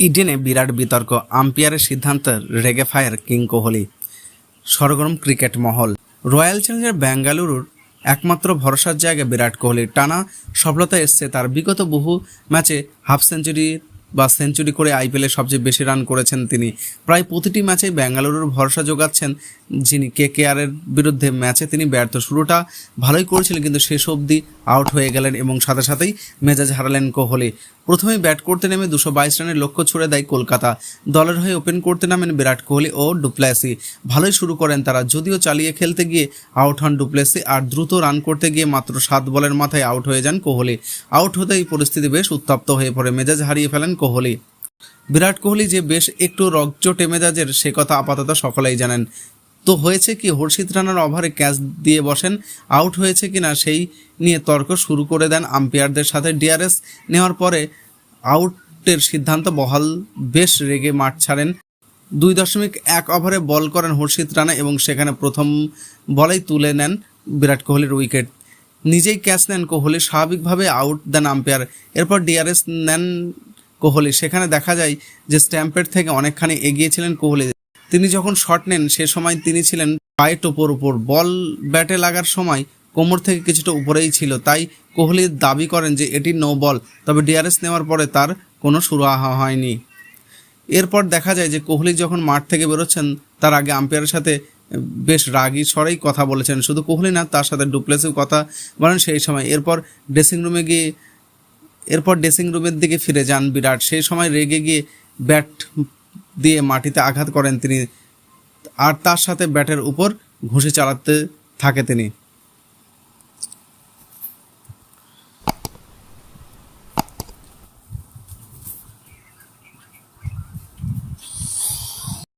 ইডেনে বিরাট বিতর্ক, আম্পায়ারের সিদ্ধান্ত রেগে ফায়ার কিং কোহলি। সরগরম ক্রিকেট মহল। রয়্যাল চ্যালেঞ্জার বেঙ্গালুরুর একমাত্র ভরসার জায়গা বিরাট কোহলি টানা সফলতা এসছে তার বিগত বহু ম্যাচে হাফ সেঞ্চুরি বা সেঞ্চুরি করে আইপিএলে সবচেয়ে বেশি রান করেছেন তিনি। প্রায় প্রতিটি ম্যাচেই বেঙ্গালুরুর ভরসা যোগাচ্ছেন যিনি কে কেআরের বিরুদ্ধে ম্যাচে তিনি ব্যর্থ। শুরুটা ভালোই করেছিলেন কিন্তু শেষ অবধি আউট হয়ে গেলেন এবং সাথে সাথেই মেজাজ হারালেন কোহলি। প্রথমেই ব্যাট করতে নেমে দুশো বাইশ রানের লক্ষ্য ছুড়ে দেয় কলকাতা। দলের হয়ে ওপেন করতে নামেন বিরাট কোহলি ও ডুপ্লেসি। ভালোই শুরু করেন তারা, যদিও চালিয়ে খেলতে গিয়ে আউট হন ডুপ্লেসি আর দ্রুত রান করতে গিয়ে মাত্র সাত বলের মাথায় আউট হয়ে যান কোহলি। আউট হতেই পরিস্থিতি বেশ উত্তপ্ত হয়ে পড়ে। মেজাজ হারিয়ে ফেলেন কোহলি। বিরাট কোহলি যে বেশ একটু রকচটে মেজাজের, সে কথা আপাতত সকলেই জানেন। তো হয়েছে কি, হর্ষিত রানার ওভারে ক্যাচ দিয়ে বসেন, আউট হয়েছে কিনা সেই নিয়ে তর্ক শুরু করে দেন আম্পায়ারদের সাথে। ডিআরএস নেওয়ার পরে আউটের সিদ্ধান্ত বহাল, বেশ রেগে মাঠ ছাড়েন। দুই দশমিক এক ওভারে বল করেন হর্ষিত রানা এবং সেখানে প্রথম বলেই তুলে নেন বিরাট কোহলির উইকেট। নিজেই ক্যাচ নেন কোহলি, স্বাভাবিকভাবে আউট দেন আম্পায়ার। এরপর ডিআরএস নেন কোহলি। সেখানে দেখা যায় যে স্ট্যাম্পের থেকে অনেকখানি এগিয়েছিলেন কোহলি। তিনি যখন শট নেন, সে সময় তিনি ছিলেন পায়ে টোপর উপর। বল ব্যাটে লাগার সময় কোমর থেকে কিছুটা উপরেই ছিল। তাই কোহলি দাবি করেন যে এটি নো বল তবে ডিআরএস নেওয়ার পরে তার কোনো সুরাহা হয়নি। এরপর দেখা যায় যে কোহলি যখন মাঠ থেকে বেরোচ্ছেন, তার আগে আম্পায়ারের সাথে বেশ রাগী স্বরেই কথা বলেছেন। শুধু কোহলি না, তার সাথে ডুপ্লেসিও কথা বলেন সেই সময়। এরপর ড্রেসিং রুমে গিয়ে এরপর ড্রেসিং রুমের দিকে ফিরে যান বিরাট। সেই সময় রেগে গিয়ে ব্যাট দিয়ে মাটিতে আঘাত করেন তিনি, আর তার সাথে ব্যাটের উপর ঘুষে চালাতে থাকে তিনি।